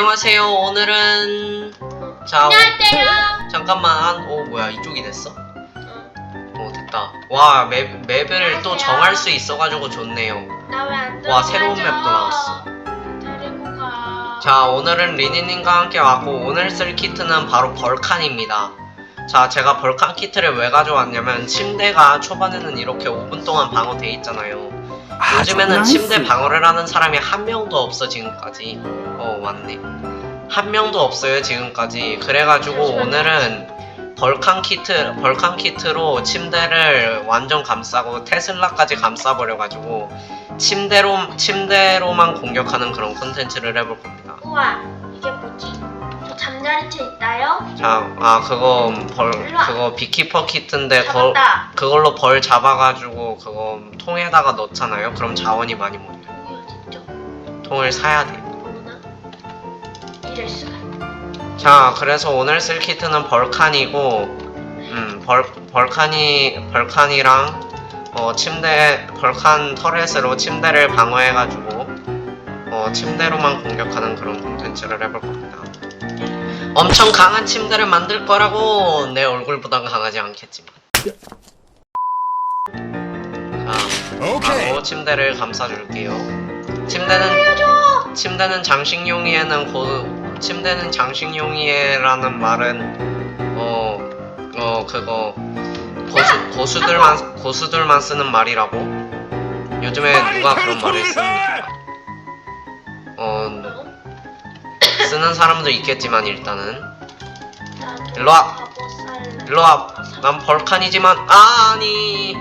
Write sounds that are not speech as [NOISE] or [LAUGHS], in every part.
안녕하세요. 오늘은 자 안녕하세요. 잠깐만. 오 뭐야 이쪽이 됐어? 오 됐다. 와 맵, 맵을 또 안녕하세요. 정할 수 있어가지고 좋네요. 나 왜안 와, 새로운 맵도 나왔어. 데리고 가. 자 오늘은 리니님과 함께 왔고 오늘 쓸 키트는 바로 벌칸입니다. 자 제가 벌칸 키트를 왜 가져왔냐면 침대가 초반에는 이렇게 5분 동안 방어돼 있잖아요. 요즘에는 침대 방어를 하는 사람이 한 명도 없어 지금까지. 어 맞네. 한 명도 없어요 지금까지. 그래가지고. 오늘은 벌칸 키트 벌칸 키트로 침대를 완전 감싸고 테슬라까지 감싸버려가지고 침대로 침대로만 공격하는 그런 콘텐츠를 해볼 겁니다. 우와? 저 잠자리채 있나요? 자, 아 그거 벌 일로와. 그거 비키퍼 키트인데 거, 잡았다. 그걸로 벌 잡아가지고 그거 통에다가 넣잖아요. 그럼 자원이 많이 모여요. 여기 어딨죠? 통을 사야 돼. 어머나. 이럴 수가. 자, 그래서 오늘 쓸 키트는 벌칸이고, 음, 벌, 벌칸이, 벌칸이랑, 어, 침대, 벌칸 터렛으로 침대를 방어해가지고, 어, 침대로만 공격하는 그런 콘텐츠를 해볼 겁니다. 엄청 강한 침대를 만들 거라고, 내 얼굴보단 강하지 않겠지만. 자. 바로 침대를 감싸줄게요. 침대는. 침대는 장식용이에는 고 침대는 장식용이에라는 말은 어어 그거 고수 고수들만 고수들만 쓰는 말이라고 요즘에 누가 그런 말을 씁니까? 어 쓰는 사람도 있겠지만 일단은 나도 일로 와. 바보 살. 일로 와. 난 벌칸이지만 아니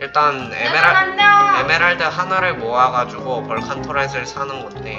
일단 에메랄. 에메랄드 하나를 모아가지고 벌칸 터렛을 사는 건데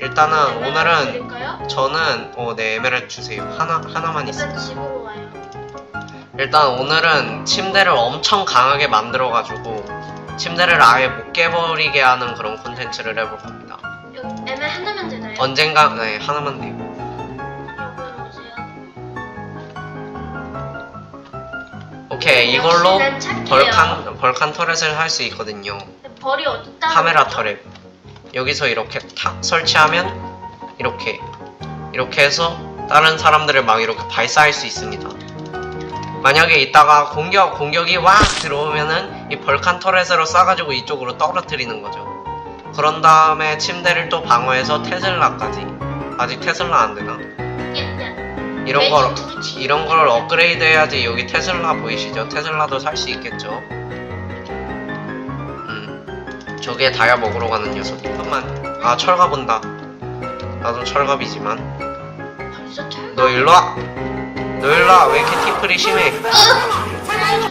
일단은 오늘은? 저는 어네 에메랄드 주세요 하나 하나만 있어 일단 집으로 와요. 일단 오늘은 침대를 엄청 강하게 만들어가지고 침대를 아예 못 깨버리게 하는 그런 콘텐츠를 해볼 겁니다 애매 하나면 되나요? 언젠가 네 하나만 오세요. 오케이 역시 이걸로. 벌칸 벌칸 터렛을 할 수 있거든요 근데 벌이 어디다? 카메라 터렛 여기서 이렇게 탁 설치하면 이렇게 이렇게 해서 다른 사람들을 막 이렇게 발사할 수 있습니다 만약에 이따가 공격 공격이 와 들어오면은 이 벌칸 터렛으로 쏴가지고 이쪽으로 떨어뜨리는 거죠. 그런 다음에 침대를 또 방어해서 테슬라까지. 아직 테슬라 안 되나? 이런 걸 이런 걸 업그레이드 해야지 여기 테슬라 보이시죠? 테슬라도 살 수 있겠죠? 음 저게 다이아 먹으러 가는 녀석. 잠깐만. 아 철갑 온다. 나도 철갑이지만. 너 일로 와. 너 일로 와. 왜 이렇게 티플이 심해. 저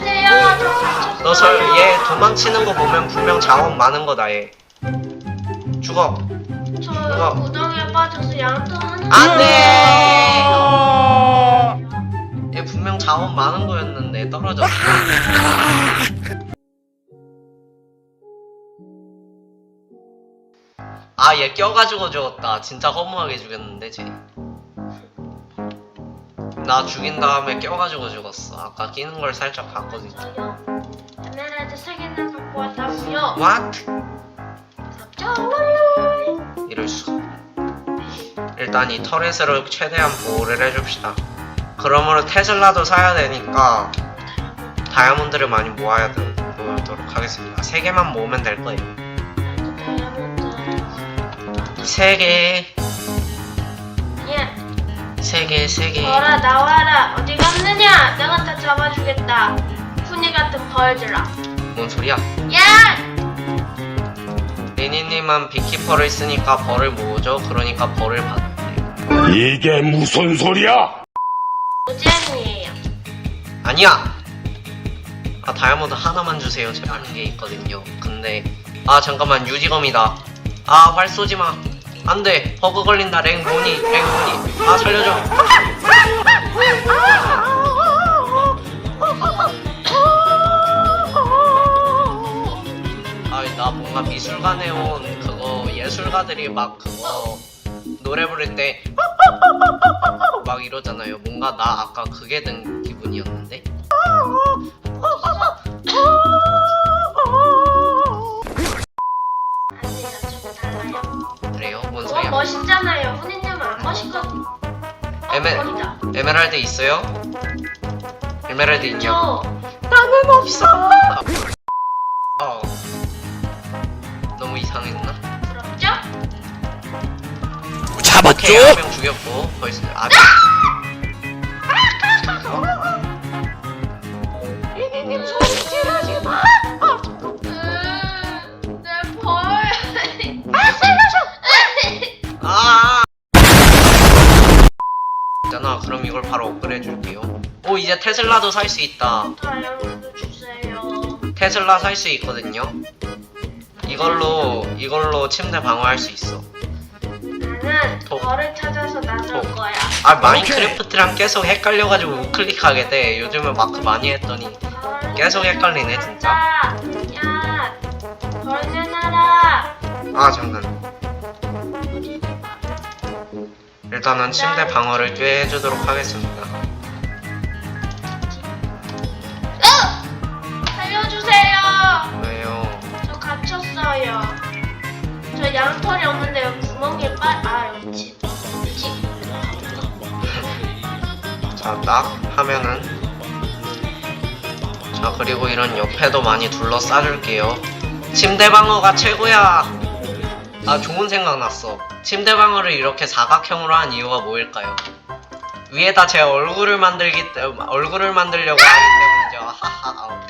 너설 얘 도망치는 거 보면 분명 자원 많은 거다 얘. 죽어. 저 누가- 구덩이에 빠져서 양털 하나. 안돼! 얘 분명 자원 많은 거였는데 떨어졌어. 아 얘 껴가지고 죽었다. 진짜 허무하게 죽였는데 쟤 나 죽인 다음에 껴가지고 죽었어 아까 끼는 걸 살짝 봤거든요 저요. 에메랄드 세 개나 갖고 왔다고요. What? 이럴 수가 일단 이 터렛으로 최대한 보호를 해줍시다 그러므로 테슬라도 사야 되니까 다이아몬드를 많이 모아야 되, 모으도록 하겠습니다 3개만 모으면 될 거예요. 3개 예. 3개 3개 벌아 나와라. 어디 갔느냐? 내가 다 잡아주겠다. 훈이 같은 벌들아. 뭔 소리야 야! 리니님은 비키퍼를 쓰니까 벌을 모으죠 그러니까 벌을 받아요 이게 무슨 소리야? 노잼이에요. 아니야 아 다이아몬드 하나만 주세요 제가 하는 게 있거든요 근데 아 잠깐만 유지검이다 아 활 쏘지 마 안돼 버그 걸린다 랭보니 랭보니 아 살려줘 아이 나 뭔가 미술관에 온 그거 예술가들이 막 그거 노래 부를 때 막 이러잖아요. 뭔가 나 아까 그게 된 기분이었는데. 에메랄드 있어요? 에메랄드 있냐고 저 나는 없어 어. 너무 이상했나? 오케이 한 명 죽였고 벌써 아 음, 이제 테슬라도 살 수 있다 다이아몬드 주세요. 테슬라 살 수 있거든요 이걸로 이걸로 침대 방어할 수 있어 나는 어. 벌을 찾아서 나설 어. 거야. 아 마인크래프트랑 계속 헷갈려가지고 우클릭하게 돼 요즘은 마크 많이 했더니 벌 계속 헷갈리네, 진짜. 야, 벌 내놔라. 아 잠깐 일단은 침대 방어를 꽤 해주도록 하겠습니다 자 딱 하면은. 자 그리고 이런 옆에도 많이 둘러싸줄게요. 침대 방어가 최고야. 아 좋은 생각 났어. 침대 방어를 이렇게 사각형으로 한 이유가 뭐일까요? 위에다 제 얼굴을 만들기 때문에 얼굴을 만들려고 하기 때문이죠. 하하하.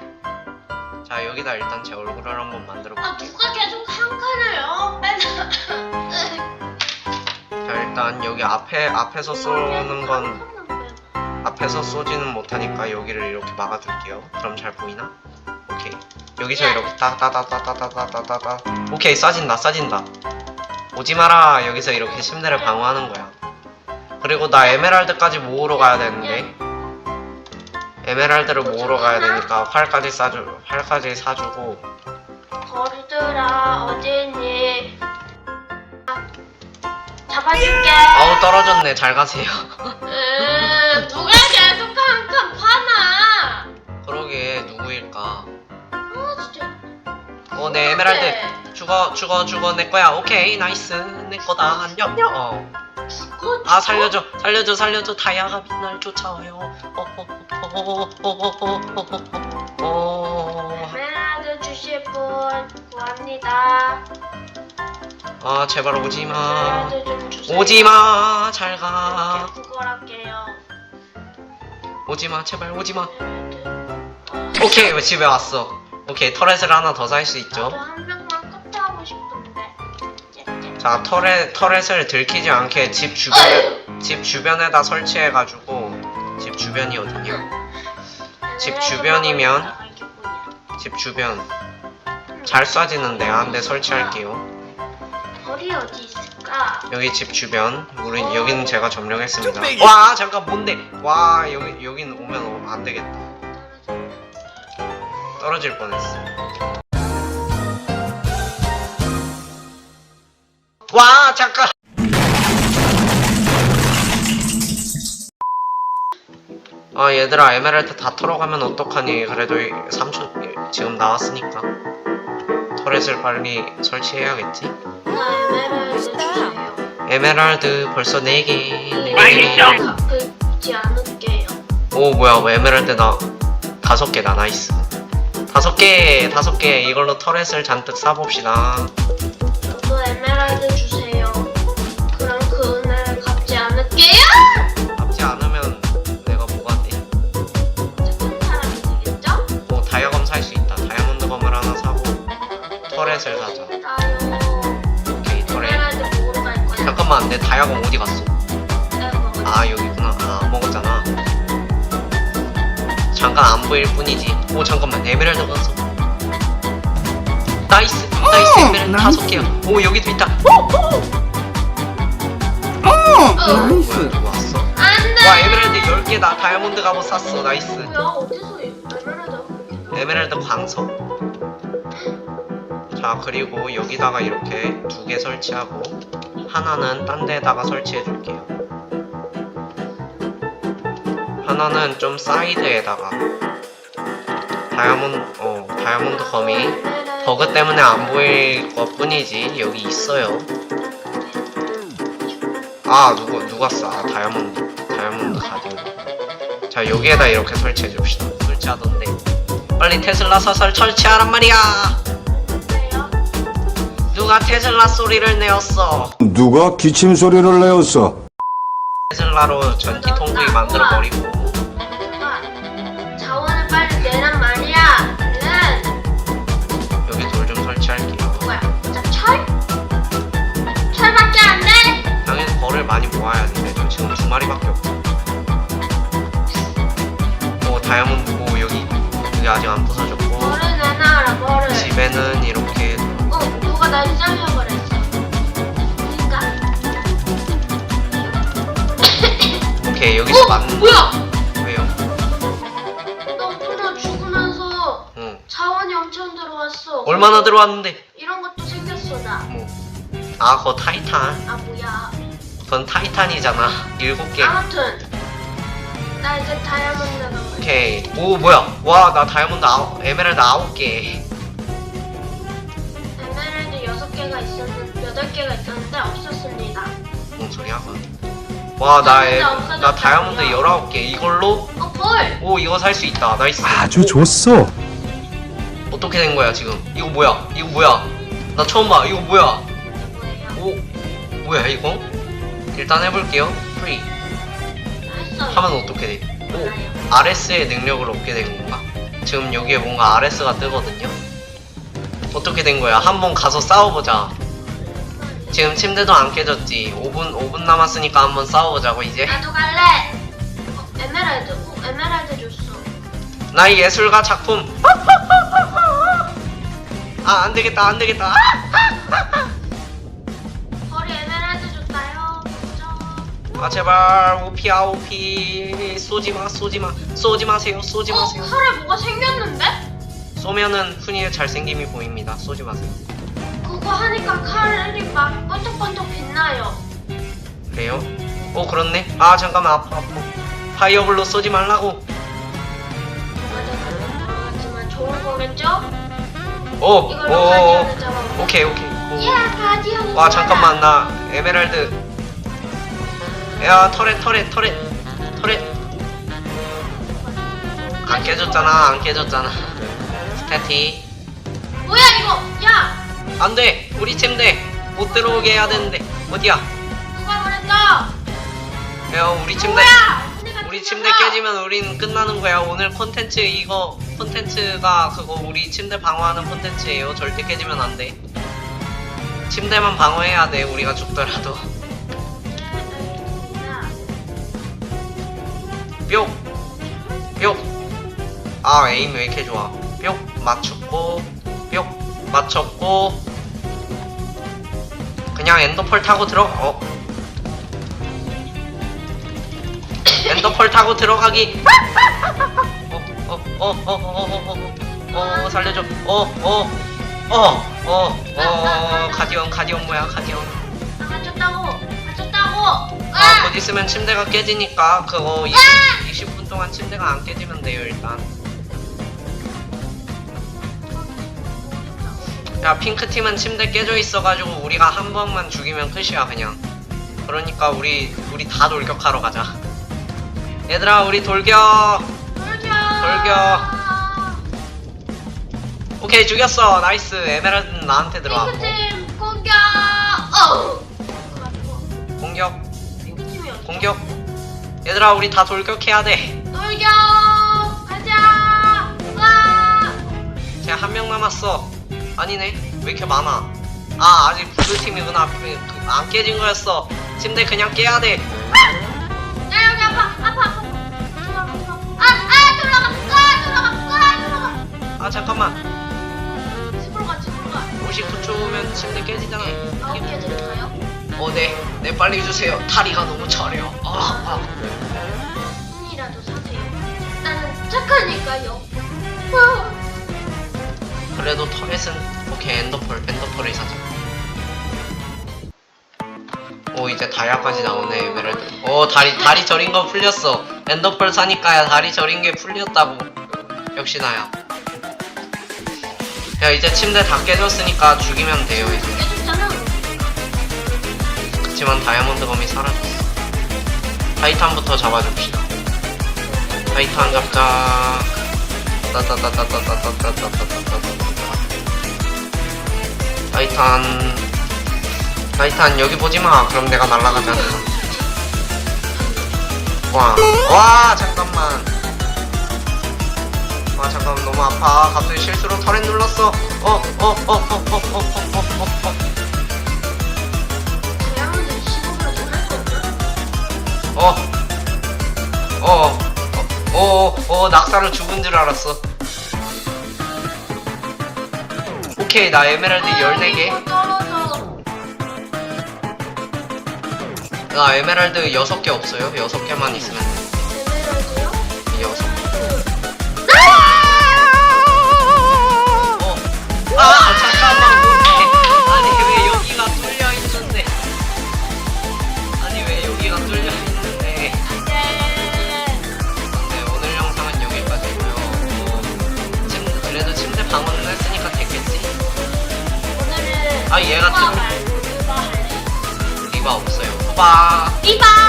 자 여기다 일단 제 얼굴을 한번 만들어 아 볼게요. 누가 계속 한 칸을 어 빼놔. 자 일단 여기 앞에 앞에서 쏘는 건 앞에서 쏘지는 못하니까 여기를 이렇게 막아둘게요. 그럼 잘 보이나? 오케이. 여기서 네. 이렇게 따따따따따따따따. 오케이 쏴진다 쏴진다. 오지 마라. 여기서 이렇게 침대를 방어하는 거야. 그리고 나 에메랄드까지 모으러 가야 되는데 에메랄드를 모으러 가야 되니까 활까지 싸주 활까지 사주고 거리들아 어디 있니? 아, 잡아줄게. 아우 떨어졌네. 잘 가세요. [LAUGHS] 어, 내 에메랄드 죽어 죽어 죽어 내 거야. 오케이 나이스 내 거다. 안녕. 어. 죽어. 아 살려줘 살려줘 살려줘 다이아가 빛날 쫓아와요 어, 어 어 어 어 어 어 어 어어아 에메랄드 주실 분 구합니다. 아, 제발 오지 마 에메랄드 좀 주세요. 오지 마 잘 가 이렇게 구걸할게요. 오지 마 제발 오지 마 에메랄드. 오케이 집에 왔어 오케이 터렛을 하나 더 살수 있죠 나도 한 명만 커트하고 싶은데. 째, 째. 자 터렛 터렛을 들키지 않게 집 주변에 [LAUGHS] 집 주변에다 설치해가지고 집 주변이 어디냐 집 주변이면. 집 주변 잘 쏴지는데 한 대 설치할게요 벌이 어디 있을까? 여기 집 주변 우리 여기는 제가 점령했습니다. 와 잠깐 뭔데? 와 여기 여긴 오면 안 되겠다. 떨어질 뻔했어. 와 잠깐. 아 얘들아 에메랄드 다 털어가면 어떡하니? 그래도 3초 지금 나왔으니까 터렛을 빨리 설치해야겠지. 나 에메랄드 벌써 4개. 갚지 않을게요. 오 뭐야 뭐 에메랄드 나 다섯 개다 나이스. 다섯 개 다섯 개 이걸로 터렛을 잔뜩 쌓봅시다. 저도 에메랄드 주세요. 그럼 그 은혜를 갚지 않을게요. 잡지 않으면 내가 뭐가 돼? 착한 사람이 되겠죠? 뭐 다이아검 살 수 있다. 다이아몬드 검을 하나 사고 터렛을 사자. 나요. 오케이 터렛. 에메랄드 먹으러 갈 거야. 잠깐만 내 다이아검 어디 갔어? 잠깐 안 보일 뿐이지. 오 잠깐만 에메랄드 갔어. 나이스 나이스 에메랄드 다섯 개야. 오 여기도 있다. 어. 뭐야 누구 왔어? 안 돼. 와 에메랄드 10개다 다이아몬드 갑옷 샀어 나이스 뭐야 어디서 에메랄드 에메랄드 광석 자 그리고 여기다가 이렇게 두 개 설치하고 하나는 딴 데다가 설치해 줄게요 하나는 좀 사이드에다가 다이아몬드 어 다이아몬드 에메랄드 버그 때문에 안 보일 것 뿐이지 여기 있어요. 아 누구 누가 쏴 아, 다이아몬드 다이아몬드 가디언 자 여기에다 이렇게 설치해 줍시다. 설치하던데. 빨리 테슬라 사설 설치하란 말이야? 누가 테슬라 소리를 내었어? 누가 기침 소리를 내었어? 테슬라로 전기 통구이 만들어 버리고 지금 두 마리밖에 없어. 오 다이아몬드 오 여기 여기 아직 안 부서졌고 벌을 내놔라, 벌을. 집에는 이렇게 어, 누가 날 잘려버렸어. 그니까. 오케이 여기서 어? 맞는 뭐야? 왜요? 너 프로 죽으면서 응 자원이 엄청 들어왔어. 얼마나 들어왔는데? 이런 것도 생겼어, 나. 뭐? 아 그거 타이탄. 아, 그건 타이탄이잖아. 일곱 개. 아무튼. 나 이제 다이아몬드가 걸려. 오케이. 오 뭐야? 와 나 다이아몬드 아홉, 에메랄드 아홉 개. 에메랄드 여섯 개가 있었는데, 여덟 개가 있었는데 없었습니다. 뭔 소리야? 와나 다이아몬드 나 없어졌다고요? 다이아몬드 열아홉 개. 이걸로 어, 벌! 오 이거 살 수 있다. 나이스. 아주 좋소. 어떻게 된 거야 지금? 이거 뭐야? 이거 뭐야? 나 처음 봐. 이거 뭐야? 뭐예요? 오 뭐야 이거? 일단 해볼게요. 프리. 하면 어떻게 돼? 오 RS의 능력을 얻게 된 건가? 지금 여기에 뭔가 RS가 뜨거든요. 어떻게 된 거야? 한번 가서 싸워보자. 지금 침대도 안 깨졌지. 5분 5분 남았으니까 한번 싸워보자고 이제. 나도 갈래! 어, 에메랄드. 오, 에메랄드 줬어. 나의 예술가 작품. 아 안 되겠다 안 되겠다. 아 제발 오피야 오피 쏘지마 쏘지마 쏘지 마세요 쏘지 어, 마세요 칼에 뭐가 생겼는데? 쏘면은 훈이의 잘생김이 보입니다 쏘지 마세요 그거 하니까 칼이 막 번쩍번쩍 빛나요. 그래요? 어 그렇네 아 잠깐만 아파 아파 파이어블로 쏘지 말라고 맞아, 맞지만 좋은 거겠죠? 오 이걸로 오, 가디언을 잡아. 오 오케이 오케이 오. 예, 가디언. 와 잠깐만 나 에메랄드 야 터렛 터렛 터렛. 터렛. 안 깨졌잖아 안 깨졌잖아. 스태티. 뭐야 이거? 야, 안돼. 우리 침대 못 들어오게 해야 되는데. 어디야? 누가 그랬어? 야 우리 침대? 언니가 우리. 침대 깨지면 우린 끝나는 거야. 오늘 콘텐츠 이거 콘텐츠가 그거 우리 침대 방어하는 콘텐츠예요. 절대 깨지면 안돼. 침대만 방어해야 돼 우리가 죽더라도 뿅 뿅 아 에임 왜 이렇게 좋아 뿅 맞췄고 뿅 맞췄고 그냥 엔더펄 타고 들어 어 엔더펄 타고 들어가기 어어어어어어어 어, 살려줘 어어어 어 어 어 가디언 가디언 뭐야 가디언 나 맞췄다고. 맞췄다고. 아, 곧 있으면 침대가 깨지니까 그거 20, 20분 동안 침대가 안 깨지면 돼요 일단 야 핑크팀은 침대 깨져 있어가지고 우리가 한 번만 죽이면 끝이야 그냥 그러니까 우리 우리 다 돌격하러 가자 얘들아 우리 돌격 돌격. 돌격. 오케이 죽였어 나이스 에메랄드는 나한테 들어왔고 핑크팀 공격. 어우. 공격 핑크팀이? 공격 얘들아 우리 다 돌격해야 돼 돌격. 가자. 와. 쟤 한 명 남았어. 아니네. 왜 이렇게 많아? 아, 아직 블루팀이구나. 그, 그, 안 깨진 거였어. 침대 그냥 깨야 돼. 야 여기 아파 아파 아파. 돌아가 돌아가. 아 아 돌아가. 아 돌아가. 아 돌아가. 아, 잠깐만. 집으로 가 집으로 가. 59초면 침대 깨지잖아. 아홉 개 드릴까요? 어, 네. 네, 빨리 주세요. 다리가 너무 저려. 아, 돈 착하니까요. 와. 아. 그래도 터렛은, 오케이, 엔더펄, 엔더펄을 사자. 오, 이제 다이아까지 나오네, 에메랄드. 오, 다리, 다리 저린 거 풀렸어. 엔더펄 사니까야 다리 저린 게 풀렸다고. 역시 나야. 야, 이제 침대 다 깨졌으니까 죽이면 돼요, 이제. 깨졌잖아. 그렇지만 다이아몬드 검이 사라졌어. 타이탄부터 잡아줍시다. 타이탄 잡자. 따따따따따따따따따따따따따. 타이탄. 타이탄 여기 보지 마. 그럼 내가 날아가잖아. 와, 와 잠깐만. 와 잠깐만 너무 아파. 갑자기 실수로 터렛 눌렀어. 어, 어, 어, 어, 어, 어, 어, 어, 어, 어, 어, 어, 낙사로 죽은 줄 알았어. 오케이, 나 에메랄드 14개. 어, 떨어져. 나 에메랄드 6개 없어요. 6개만 있으면 아 얘가 지금 리바 없어요. 후바. 리바.